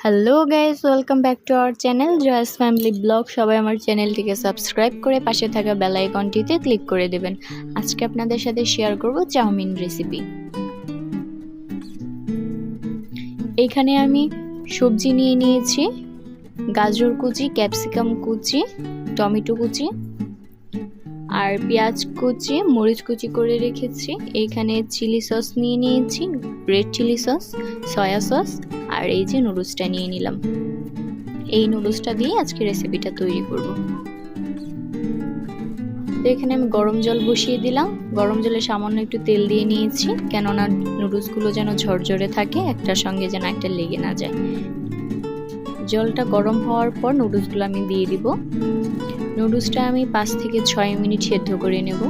Hello guys welcome back to our channel জয়াস family blog সবাই আমার চ্যানেলটিকে সাবস্ক্রাইব করে পাশে থাকা বেল আইকনটিতে ক্লিক করে দেবেন। আজকে আপনাদের সাথে শেয়ার করব চাউমিন রেসিপি এইখানে আমি সবজি নিয়ে নিয়েছি, গাজর কুচি ক্যাপসিকাম কুচি, টমেটো কুচি আর পেঁয়াজ কুচি, মরিচ কুচি করে রেখেছি। এইখানে চিলি সস নিয়ে নিয়েছি red chilli sauce soya sauce আর এই যে নুডলসটা নিয়ে নিলাম। এই নুডলসটা দিয়ে আজকে রেসিপিটা তৈরি করব। তো এখানে আমি গরম জল বসিয়ে দিলাম। গরম জলে সামান্য একটু তেল দিয়ে নিয়েছি, কেননা নুডলসগুলো যেন ঝরঝরে থাকে, একটার সঙ্গে যেন একটা লেগে না যায়। জলটা গরম হওয়ার পর নুডলসগুলো আমি দিয়ে দিব। নুডলসটা আমি পাঁচ থেকে ছয় মিনিট সেদ্ধ করে নেব।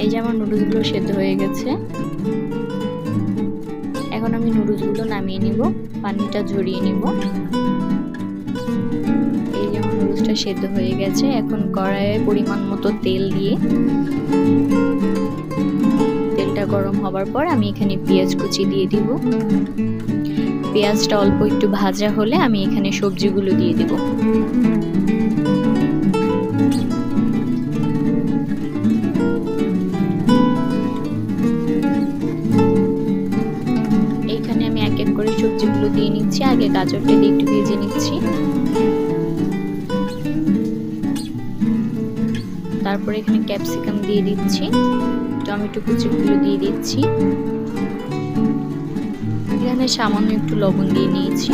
এই যে আমার নুডলসগুলো সেদ্ধ হয়ে গেছে। এখন আমি নুডলসগুলো নামিয়ে নিব, পানিটা ঝরিয়ে নিব। নুডলসটা সেদ্ধ হয়ে গেছে। এখন কড়াইয়ে পরিমাণ মতো তেল দিয়ে তেলটা গরম হবার পর আমি এখানে পেঁয়াজ কুচি দিয়ে দিব। পেঁয়াজটা অল্প একটু ভাজা হলে আমি এখানে সবজিগুলো দিয়ে দিব। এইখানে আমি এক এক করে সবজিগুলো দিয়ে নিচ্ছি। আগে গাজরটা দিয়ে একটু ভেজে নিচ্ছি। তারপরে এখানে ক্যাপসিকাম দিয়ে দিচ্ছি, টমেটো কুচিগুলো দিয়ে দিচ্ছি। এখানে সামান্য একটু লবণ দিয়ে নিয়েছি।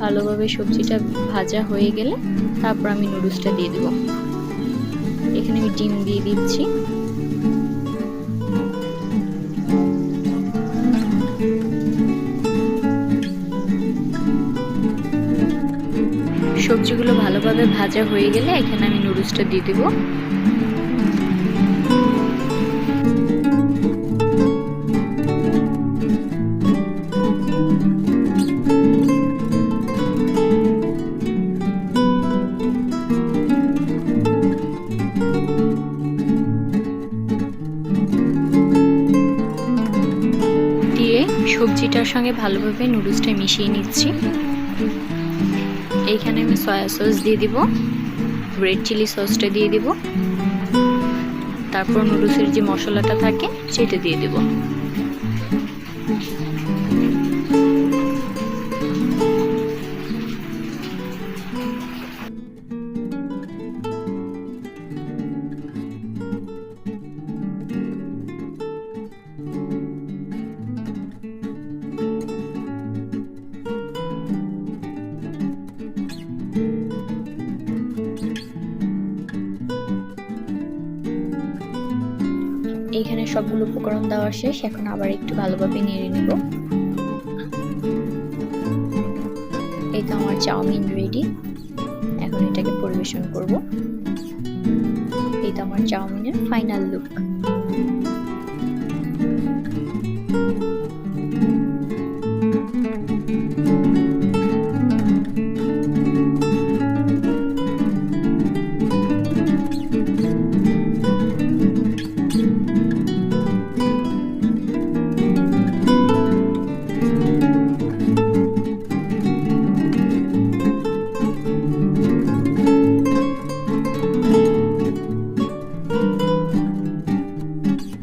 ভালোভাবে সবজিটা ভাজা হয়ে গেলে তারপর আমি নুডলসটা দিয়ে দেব। এখানে আমি ডিম দিয়ে দিচ্ছি। সবজিগুলো ভালোভাবে ভাজা হয়ে গেলে এখানে আমি নুডলসটা দিয়ে দেবো। সবজিটার সঙ্গে ভালোভাবে নুডলসটা মিশিয়ে নিচ্ছি। এইখানে আমি সয়া সস দিয়ে দিব রেড চিলি সসটা দিয়ে দিব। তারপর নুডলসের যে মশলাটা থাকে, সেটা দিয়ে দেব। এইখানে সবগুলো উপকরণ দেওয়া শেষ, এখন আবার একটু ভালোভাবে নেড়ে নেব। এই তো আমার চাউমিন রেডি এখন এটাকে পরিবেশন করব। এই তো আমার চাউমিনের ফাইনাল লুক